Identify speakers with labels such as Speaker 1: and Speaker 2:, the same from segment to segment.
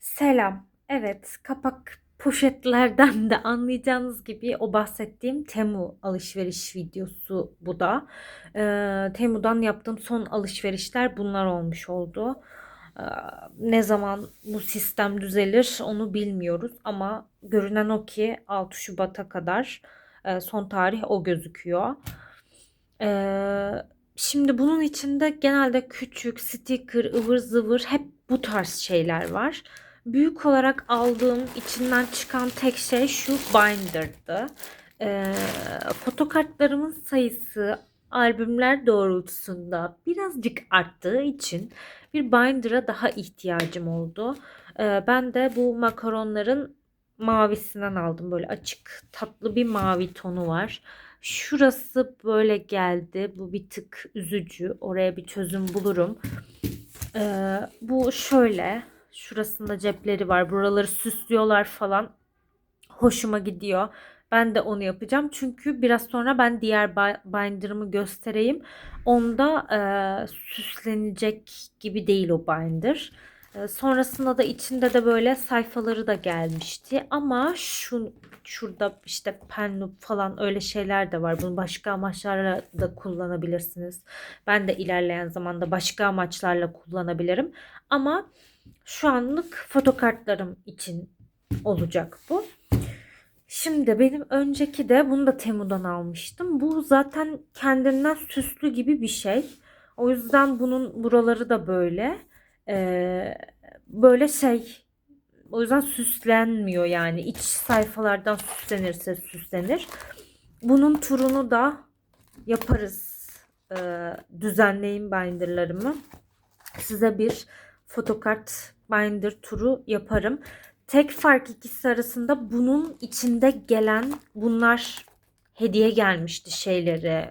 Speaker 1: Selam. Evet, kapak poşetlerden de anlayacağınız gibi o bahsettiğim Temu alışveriş videosu bu da. Ee, Temu'dan yaptığım son alışverişler bunlar olmuş oldu. Ee, ne zaman bu sistem düzelir onu bilmiyoruz ama görünen o ki 6 Şubat'a kadar e, son tarih o gözüküyor. Ee, şimdi bunun içinde genelde küçük, sticker, ıvır zıvır hep bu tarz şeyler var. Büyük olarak aldığım içinden çıkan tek şey şu binder'dı. Ee, fotokartlarımın sayısı albümler doğrultusunda birazcık arttığı için bir binder'a daha ihtiyacım oldu. Ee, ben de bu makaronların mavisinden aldım. Böyle açık tatlı bir mavi tonu var. Şurası böyle geldi. Bu bir tık üzücü. Oraya bir çözüm bulurum. Ee, bu şöyle. Şurasında cepleri var. Buraları süslüyorlar falan. Hoşuma gidiyor. Ben de onu yapacağım. Çünkü biraz sonra ben diğer bi- binder'ımı göstereyim. Onda e, süslenecek gibi değil o binder. E, sonrasında da içinde de böyle sayfaları da gelmişti. Ama şu şurada işte pen loop falan öyle şeyler de var. Bunu başka amaçlarla da kullanabilirsiniz. Ben de ilerleyen zamanda başka amaçlarla kullanabilirim. Ama şu anlık fotokartlarım için olacak bu. Şimdi benim önceki de bunu da Temu'dan almıştım. Bu zaten kendinden süslü gibi bir şey. O yüzden bunun buraları da böyle. Ee, böyle şey. O yüzden süslenmiyor yani. İç sayfalardan süslenirse süslenir. Bunun turunu da yaparız. Ee, düzenleyin binderlarımı. Size bir fotokart binder turu yaparım. Tek fark ikisi arasında bunun içinde gelen bunlar hediye gelmişti şeyleri.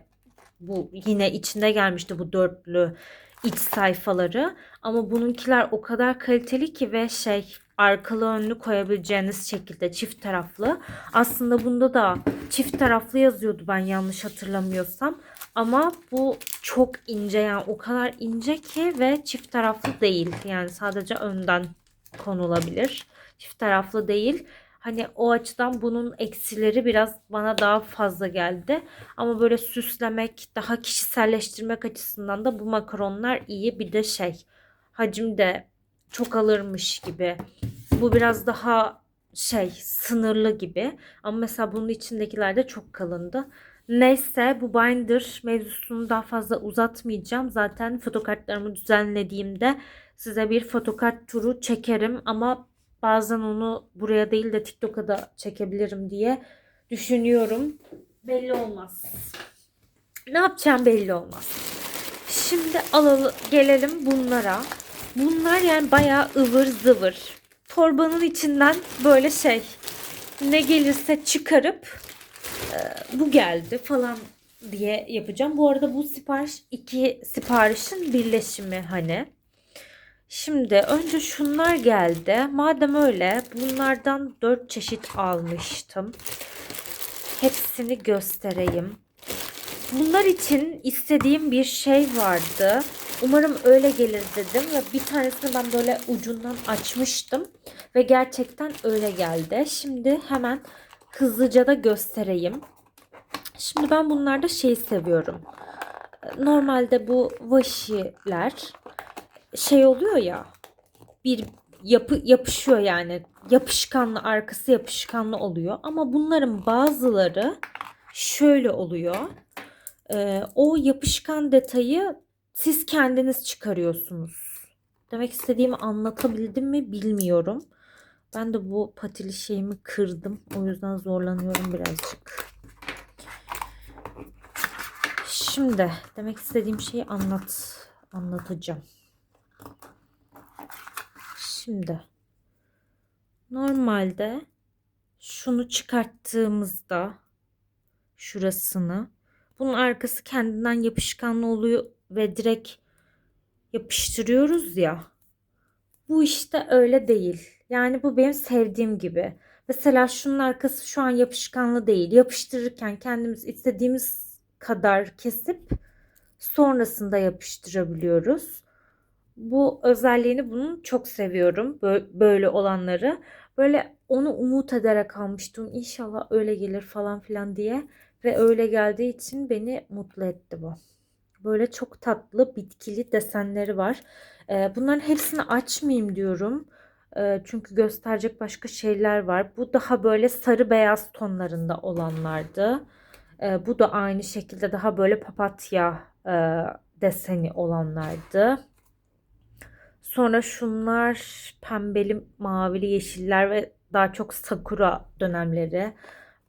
Speaker 1: Bu yine içinde gelmişti bu dörtlü iç sayfaları. Ama bununkiler o kadar kaliteli ki ve şey arkalı önlü koyabileceğiniz şekilde çift taraflı. Aslında bunda da çift taraflı yazıyordu ben yanlış hatırlamıyorsam. Ama bu çok ince yani o kadar ince ki ve çift taraflı değil. Yani sadece önden konulabilir. Çift taraflı değil. Hani o açıdan bunun eksileri biraz bana daha fazla geldi. Ama böyle süslemek, daha kişiselleştirmek açısından da bu makaronlar iyi. Bir de şey, hacim de çok alırmış gibi. Bu biraz daha şey, sınırlı gibi. Ama mesela bunun içindekiler de çok kalındı. Neyse bu binder mevzusunu daha fazla uzatmayacağım. Zaten fotokartlarımı düzenlediğimde size bir fotokart turu çekerim ama bazen onu buraya değil de TikTok'a da çekebilirim diye düşünüyorum. Belli olmaz. Ne yapacağım belli olmaz. Şimdi alalım gelelim bunlara. Bunlar yani bayağı ıvır zıvır. Torbanın içinden böyle şey ne gelirse çıkarıp e, bu geldi falan diye yapacağım. Bu arada bu sipariş iki siparişin birleşimi hani. Şimdi önce şunlar geldi. Madem öyle bunlardan 4 çeşit almıştım. Hepsini göstereyim. Bunlar için istediğim bir şey vardı. Umarım öyle gelir dedim ve bir tanesini ben böyle ucundan açmıştım ve gerçekten öyle geldi. Şimdi hemen hızlıca da göstereyim. Şimdi ben bunlarda şeyi seviyorum. Normalde bu washi'ler şey oluyor ya bir yapı yapışıyor yani yapışkanlı arkası yapışkanlı oluyor ama bunların bazıları şöyle oluyor Ee, o yapışkan detayı siz kendiniz çıkarıyorsunuz. Demek istediğimi anlatabildim mi bilmiyorum. Ben de bu patili şeyimi kırdım. O yüzden zorlanıyorum birazcık. Şimdi demek istediğim şeyi anlat anlatacağım. Şimdi normalde şunu çıkarttığımızda şurasını bunun arkası kendinden yapışkanlı oluyor ve direkt yapıştırıyoruz ya. Bu işte öyle değil. Yani bu benim sevdiğim gibi. Mesela şunun arkası şu an yapışkanlı değil. Yapıştırırken kendimiz istediğimiz kadar kesip sonrasında yapıştırabiliyoruz. Bu özelliğini bunun çok seviyorum. Bö- Böyle olanları. Böyle onu umut ederek almıştım. İnşallah öyle gelir falan filan diye. Ve öyle geldiği için beni mutlu etti bu. Böyle çok tatlı bitkili desenleri var. Ee, bunların hepsini açmayayım diyorum. Ee, çünkü gösterecek başka şeyler var. Bu daha böyle sarı beyaz tonlarında olanlardı. Ee, bu da aynı şekilde daha böyle papatya e, deseni olanlardı. Sonra şunlar pembeli, mavili, yeşiller ve daha çok sakura dönemleri.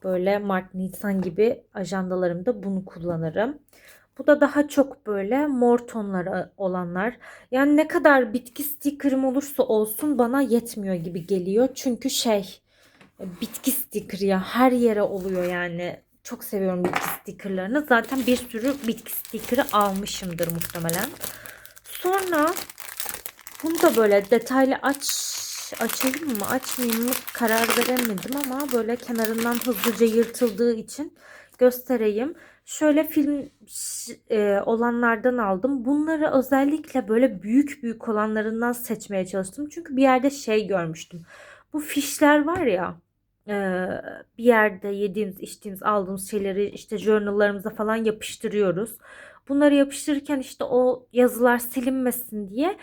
Speaker 1: Böyle Mart, Nisan gibi ajandalarımda bunu kullanırım. Bu da daha çok böyle mor tonları olanlar. Yani ne kadar bitki stikerim olursa olsun bana yetmiyor gibi geliyor. Çünkü şey bitki stikeri ya her yere oluyor yani. Çok seviyorum bitki stikerlerini. Zaten bir sürü bitki stikeri almışımdır muhtemelen. Sonra bunu da böyle detaylı aç açayım mı açmayayım mı karar veremedim ama böyle kenarından hızlıca yırtıldığı için göstereyim. Şöyle film e, olanlardan aldım. Bunları özellikle böyle büyük büyük olanlarından seçmeye çalıştım. Çünkü bir yerde şey görmüştüm. Bu fişler var ya e, bir yerde yediğimiz, içtiğimiz, aldığımız şeyleri işte journallarımıza falan yapıştırıyoruz. Bunları yapıştırırken işte o yazılar silinmesin diye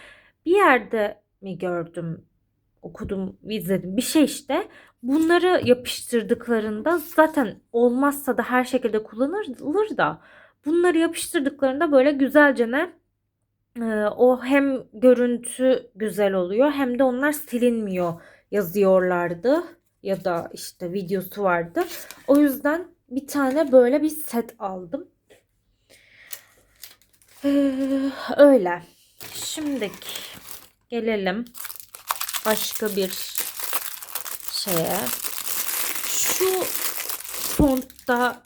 Speaker 1: bir yerde mi gördüm, okudum, izledim bir şey işte. Bunları yapıştırdıklarında zaten olmazsa da her şekilde kullanılır da bunları yapıştırdıklarında böyle güzelce ne e, o hem görüntü güzel oluyor hem de onlar silinmiyor yazıyorlardı ya da işte videosu vardı. O yüzden bir tane böyle bir set aldım. Ee, öyle. Şimdiki gelelim başka bir şeye. Şu fontta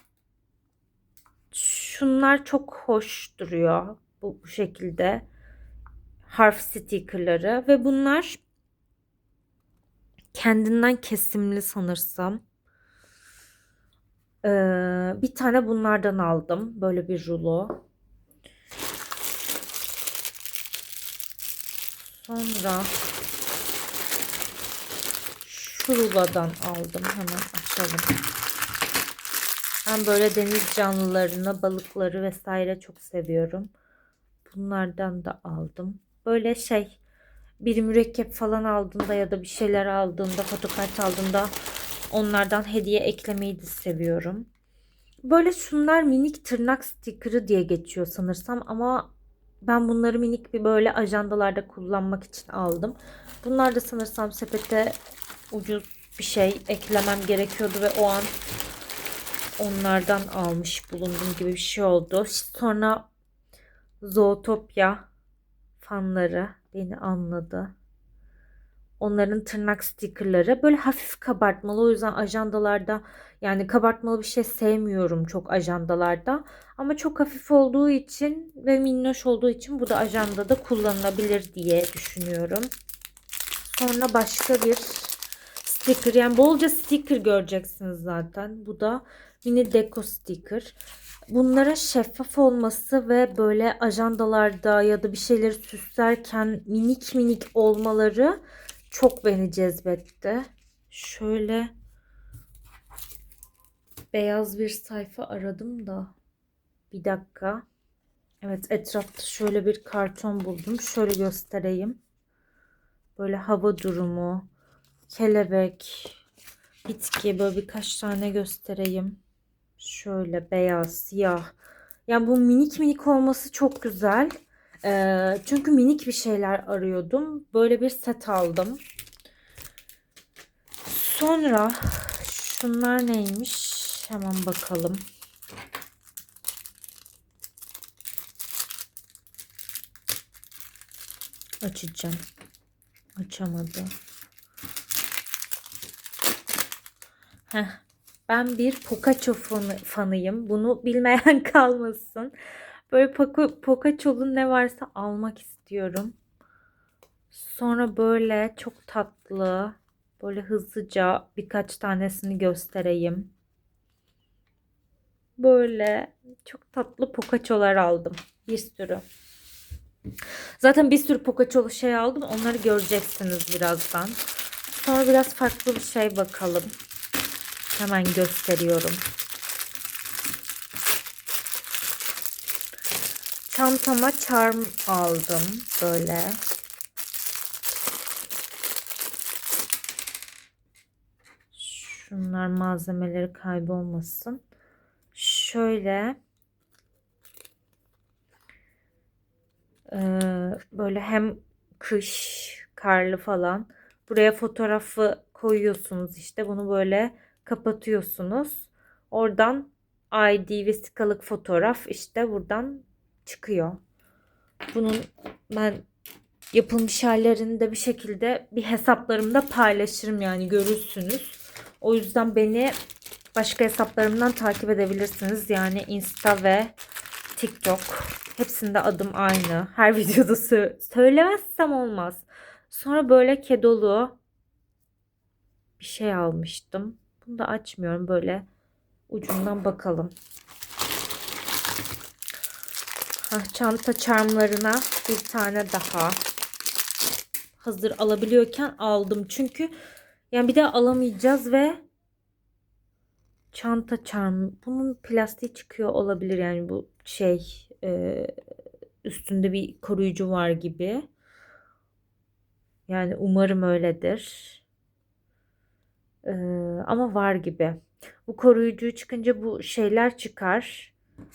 Speaker 1: şunlar çok hoş duruyor. Bu, bu şekilde harf stickerları ve bunlar kendinden kesimli sanırsam. Ee, bir tane bunlardan aldım. Böyle bir rulo. Sonra şu rulodan aldım. Hemen açalım. Ben böyle deniz canlılarını, balıkları vesaire çok seviyorum. Bunlardan da aldım. Böyle şey bir mürekkep falan aldığında ya da bir şeyler aldığında, fotokart aldığında onlardan hediye eklemeyi de seviyorum. Böyle şunlar minik tırnak stikeri diye geçiyor sanırsam ama ben bunları minik bir böyle ajandalarda kullanmak için aldım. Bunlar da sanırsam sepete ucuz bir şey eklemem gerekiyordu ve o an onlardan almış bulundum gibi bir şey oldu. Sonra Zootopia fanları beni anladı. Onların tırnak stikerleri böyle hafif kabartmalı. O yüzden ajandalarda yani kabartmalı bir şey sevmiyorum çok ajandalarda. Ama çok hafif olduğu için ve minnoş olduğu için bu da ajandada kullanılabilir diye düşünüyorum. Sonra başka bir sticker yani bolca sticker göreceksiniz zaten. Bu da mini deco sticker. Bunlara şeffaf olması ve böyle ajandalarda ya da bir şeyleri süslerken minik minik olmaları çok beni cezbetti. Şöyle beyaz bir sayfa aradım da bir dakika. Evet etrafta şöyle bir karton buldum. Şöyle göstereyim. Böyle hava durumu, kelebek, bitki böyle birkaç tane göstereyim. Şöyle beyaz, siyah. Yani bu minik minik olması çok güzel. Ee, çünkü minik bir şeyler arıyordum. Böyle bir set aldım. Sonra şunlar neymiş? Hemen bakalım. Açacağım. Açamadı. Heh. Ben bir Pikachu fanı, fanıyım. Bunu bilmeyen kalmasın. Böyle Pikachu'lu ne varsa almak istiyorum. Sonra böyle çok tatlı, böyle hızlıca birkaç tanesini göstereyim. Böyle çok tatlı Pikachu'lar aldım. Bir sürü. Zaten bir sürü Pocaçolu şey aldım. Onları göreceksiniz birazdan. Sonra biraz farklı bir şey bakalım. Hemen gösteriyorum. Çantama charm aldım böyle. Şunlar malzemeleri kaybolmasın. Şöyle böyle hem kış, karlı falan. Buraya fotoğrafı koyuyorsunuz işte. Bunu böyle kapatıyorsunuz. Oradan ID vesikalık fotoğraf işte buradan çıkıyor. Bunun ben yapılmış hallerini de bir şekilde bir hesaplarımda paylaşırım yani görürsünüz. O yüzden beni başka hesaplarımdan takip edebilirsiniz. Yani Insta ve TikTok. Hepsinde adım aynı. Her videoda sö- söylemezsem olmaz. Sonra böyle kedolu bir şey almıştım. Bunu da açmıyorum. Böyle ucundan bakalım. Hah, çanta charmlarına bir tane daha hazır alabiliyorken aldım. Çünkü yani bir daha alamayacağız ve çanta charm bunun plastiği çıkıyor olabilir yani bu şey e, üstünde bir koruyucu var gibi. Yani umarım öyledir. Ama var gibi. Bu koruyucu çıkınca bu şeyler çıkar.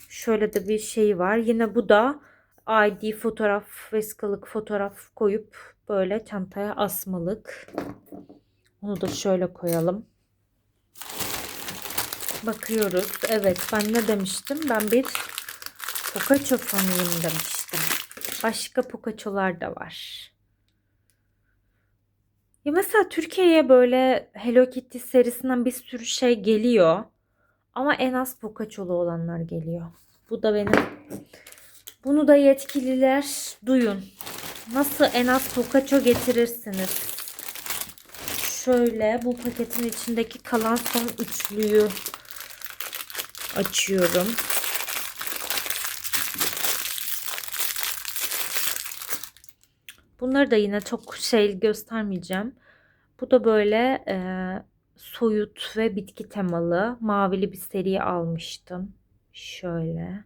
Speaker 1: Şöyle de bir şey var. Yine bu da ID fotoğraf, vesikalık fotoğraf koyup böyle çantaya asmalık. Onu da şöyle koyalım. Bakıyoruz. Evet ben ne demiştim? Ben bir Pocaço fanıyım demiştim. Başka Pocaço'lar da var. Ya mesela Türkiye'ye böyle Hello Kitty serisinden bir sürü şey geliyor. Ama en az Pocaço'lu olanlar geliyor. Bu da benim. Bunu da yetkililer duyun. Nasıl en az Pocaço getirirsiniz? Şöyle bu paketin içindeki kalan son üçlüyü açıyorum. Bunları da yine çok şey göstermeyeceğim. Bu da böyle e, soyut ve bitki temalı mavili bir seri almıştım. Şöyle.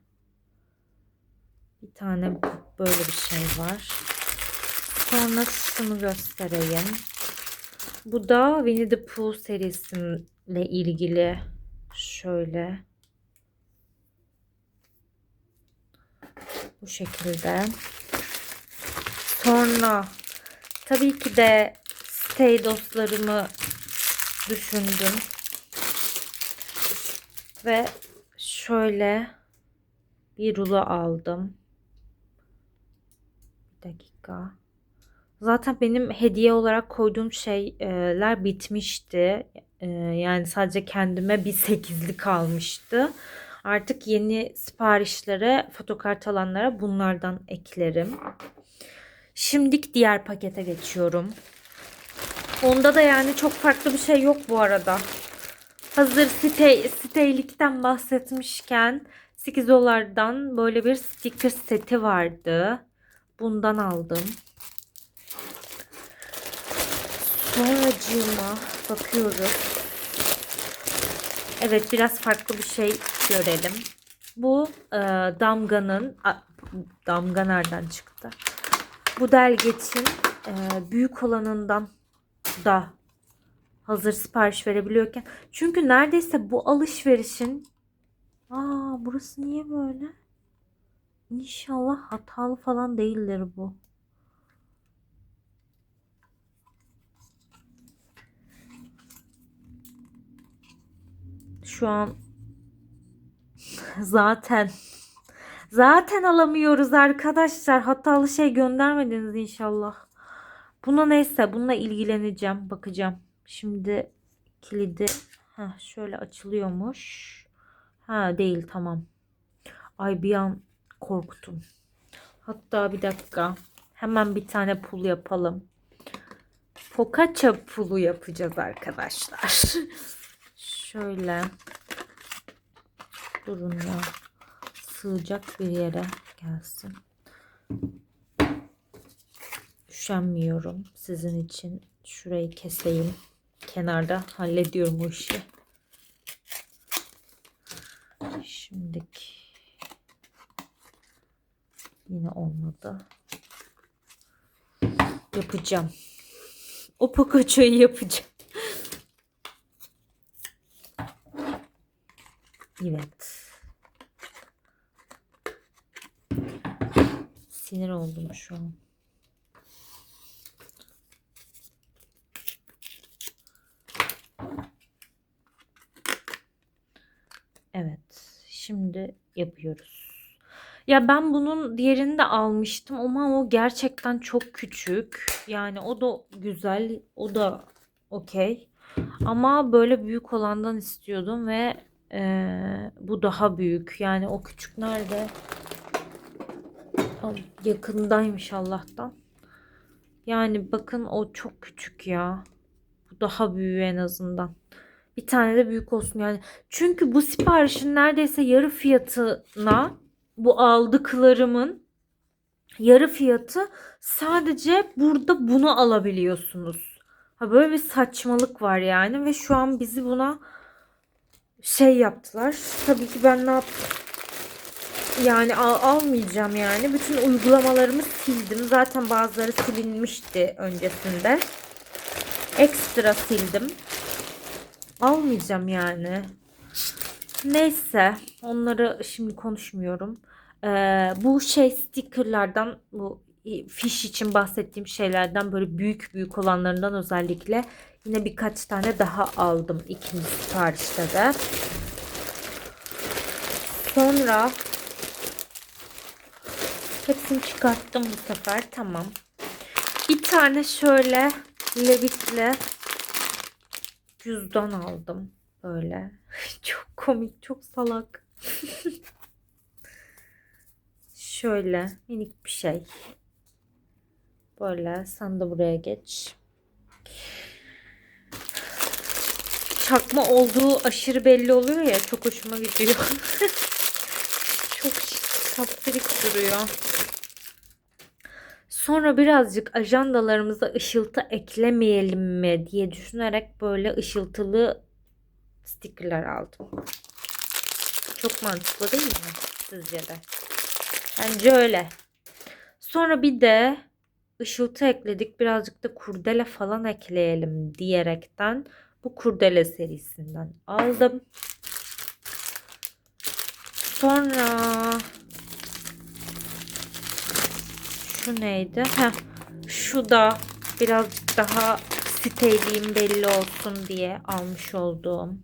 Speaker 1: Bir tane böyle bir şey var. Sonra şunu göstereyim. Bu da Winnie the Pooh serisiyle ilgili şöyle bu şekilde. Sonra tabii ki de stay dostlarımı düşündüm. Ve şöyle bir rulo aldım. Bir dakika. Zaten benim hediye olarak koyduğum şeyler bitmişti. Ee, Yani sadece kendime bir sekizli kalmıştı. Artık yeni siparişlere, fotokart alanlara bunlardan eklerim. Şimdilik diğer pakete geçiyorum. Onda da yani çok farklı bir şey yok bu arada. Hazır site, siteylikten bahsetmişken 8 dolardan böyle bir sticker seti vardı. Bundan aldım. Sonracığıma bakıyoruz. Evet biraz farklı bir şey görelim. Bu e, damganın a, damga nereden çıktı? Bu delgeçin e, büyük olanından da hazır sipariş verebiliyorken. Çünkü neredeyse bu alışverişin Aa burası niye böyle? İnşallah hatalı falan değildir bu. Şu an zaten zaten alamıyoruz arkadaşlar. Hatalı şey göndermediniz inşallah. Buna neyse bununla ilgileneceğim. Bakacağım. Şimdi kilidi Heh, şöyle açılıyormuş. Ha değil tamam. Ay bir an korktum. Hatta bir dakika. Hemen bir tane pul yapalım. Focaccia pulu yapacağız arkadaşlar. Şöyle. Durun ya. Sığacak bir yere gelsin. üşenmiyorum sizin için. Şurayı keseyim. Kenarda hallediyorum o işi. Şimdiki yine olmadı. Yapacağım. O pokoçayı yapacağım. Evet. Sinir oldum şu an. Evet. Şimdi yapıyoruz. Ya ben bunun diğerini de almıştım ama o gerçekten çok küçük. Yani o da güzel, o da okey. Ama böyle büyük olandan istiyordum ve eee, bu daha büyük. Yani o küçük nerede? Al, Yakındaymış Allah'tan. Yani bakın o çok küçük ya. Bu daha büyüğü en azından. Bir tane de büyük olsun yani. Çünkü bu siparişin neredeyse yarı fiyatına bu aldıklarımın yarı fiyatı sadece burada bunu alabiliyorsunuz. Ha böyle bir saçmalık var yani ve şu an bizi buna şey yaptılar. Tabii ki ben ne yaptım? Yani al- almayacağım yani. Bütün uygulamalarımı sildim. Zaten bazıları silinmişti öncesinde. Ekstra sildim. Almayacağım yani. Neyse. Onları şimdi konuşmuyorum. Ee, bu şey stickerlardan bu fiş için bahsettiğim şeylerden böyle büyük büyük olanlarından özellikle yine birkaç tane daha aldım ikinci siparişte de. Sonra hepsini çıkarttım bu sefer. Tamam. Bir tane şöyle levitli cüzdan aldım. Böyle. Çok komik, çok salak. Şöyle minik bir şey. Böyle sen de buraya geç. Çakma olduğu aşırı belli oluyor ya çok hoşuma gidiyor. çok saptırık duruyor. Sonra birazcık ajandalarımıza ışıltı eklemeyelim mi diye düşünerek böyle ışıltılı stickerlar aldım. Çok mantıklı değil mi sizce de? Bence öyle. Sonra bir de ışıltı ekledik. Birazcık da kurdele falan ekleyelim diyerekten bu kurdele serisinden aldım. Sonra şu neydi? Heh, şu da birazcık daha siteyliğim belli olsun diye almış olduğum.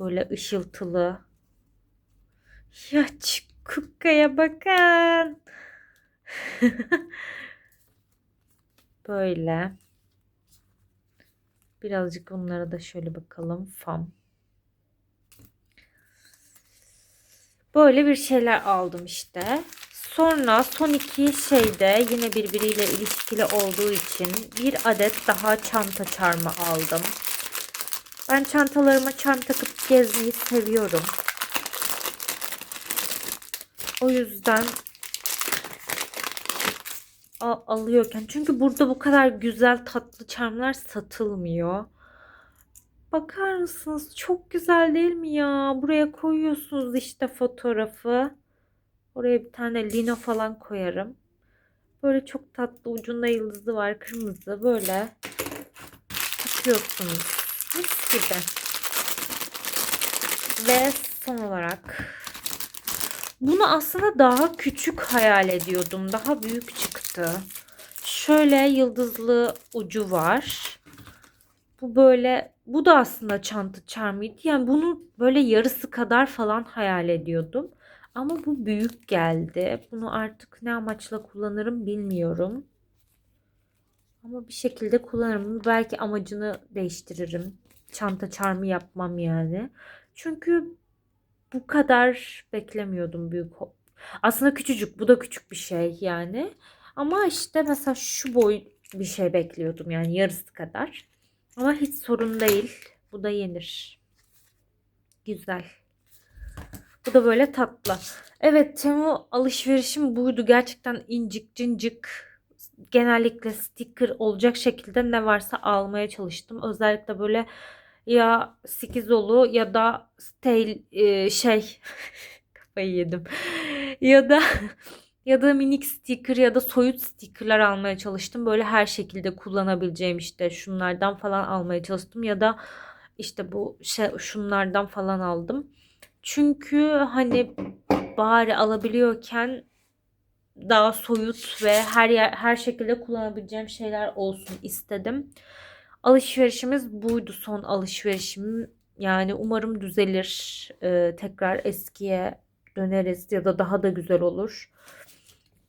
Speaker 1: Böyle ışıltılı. Ya kukkaya bakın. Böyle. Birazcık bunlara da şöyle bakalım fam. Böyle bir şeyler aldım işte Sonra son iki şeyde yine birbiriyle ilişkili olduğu için bir adet daha çanta çarmı aldım. Ben çantalarıma çarm takıp gezmeyi seviyorum. O yüzden al- alıyorken çünkü burada bu kadar güzel tatlı çarmlar satılmıyor. Bakar mısınız? Çok güzel değil mi ya? Buraya koyuyorsunuz işte fotoğrafı. Oraya bir tane lino falan koyarım. Böyle çok tatlı ucunda yıldızı var kırmızı böyle takıyorsunuz. Mis gibi. Ve son olarak bunu aslında daha küçük hayal ediyordum. Daha büyük çıktı. Şöyle yıldızlı ucu var. Bu böyle bu da aslında çanta çarmıydı. Yani bunu böyle yarısı kadar falan hayal ediyordum. Ama bu büyük geldi. Bunu artık ne amaçla kullanırım bilmiyorum. Ama bir şekilde kullanırım. Belki amacını değiştiririm. Çanta çarmı yapmam yani. Çünkü bu kadar beklemiyordum büyük. Aslında küçücük. Bu da küçük bir şey yani. Ama işte mesela şu boy bir şey bekliyordum yani yarısı kadar. Ama hiç sorun değil. Bu da yenir. Güzel. Bu da böyle tatlı. Evet Temu alışverişim buydu. Gerçekten incik cincik genellikle sticker olacak şekilde ne varsa almaya çalıştım. Özellikle böyle ya Skizolu ya da style e, şey kafayı yedim. Ya da ya da minik sticker ya da soyut stickerlar almaya çalıştım. Böyle her şekilde kullanabileceğim işte şunlardan falan almaya çalıştım ya da işte bu şey şunlardan falan aldım. Çünkü hani bari alabiliyorken daha soyut ve her yer her şekilde kullanabileceğim şeyler olsun istedim. Alışverişimiz buydu son alışverişim. Yani umarım düzelir. Ee, tekrar eskiye döneriz ya da daha da güzel olur.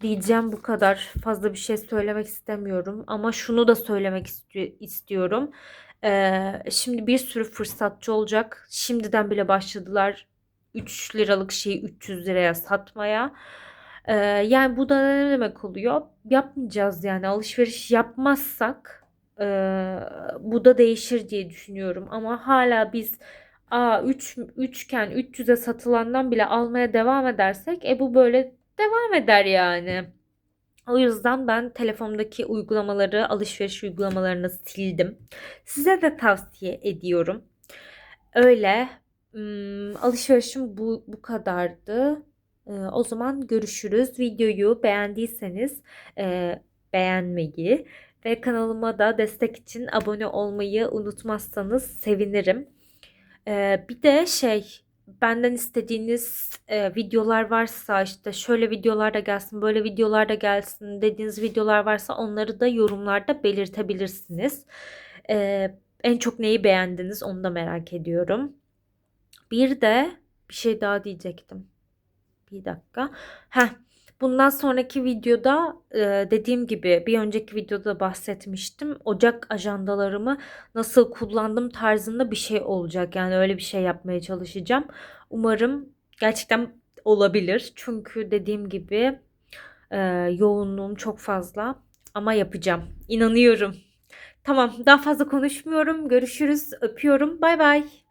Speaker 1: Diyeceğim bu kadar. Fazla bir şey söylemek istemiyorum. Ama şunu da söylemek isti- istiyorum. Ee, şimdi bir sürü fırsatçı olacak. Şimdiden bile başladılar 3 liralık şeyi 300 liraya satmaya. Ee, yani bu da ne demek oluyor? Yapmayacağız yani alışveriş yapmazsak e, bu da değişir diye düşünüyorum. Ama hala biz a 3 üçken 300'e satılandan bile almaya devam edersek e bu böyle devam eder yani. O yüzden ben telefondaki uygulamaları, alışveriş uygulamalarını sildim. Size de tavsiye ediyorum. Öyle. Alışverişim bu, bu kadardı. O zaman görüşürüz. Videoyu beğendiyseniz e, beğenmeyi ve kanalıma da destek için abone olmayı unutmazsanız sevinirim. Bir de şey benden istediğiniz e, videolar varsa işte şöyle videolar da gelsin, böyle videolar da gelsin dediğiniz videolar varsa onları da yorumlarda belirtebilirsiniz. Ee, en çok neyi beğendiniz onu da merak ediyorum. Bir de bir şey daha diyecektim. Bir dakika. Heh. Bundan sonraki videoda e, dediğim gibi bir önceki videoda bahsetmiştim. Ocak ajandalarımı nasıl kullandım tarzında bir şey olacak. Yani öyle bir şey yapmaya çalışacağım. Umarım gerçekten olabilir. Çünkü dediğim gibi e, yoğunluğum çok fazla ama yapacağım. İnanıyorum. Tamam, daha fazla konuşmuyorum. Görüşürüz. Öpüyorum. Bay bay.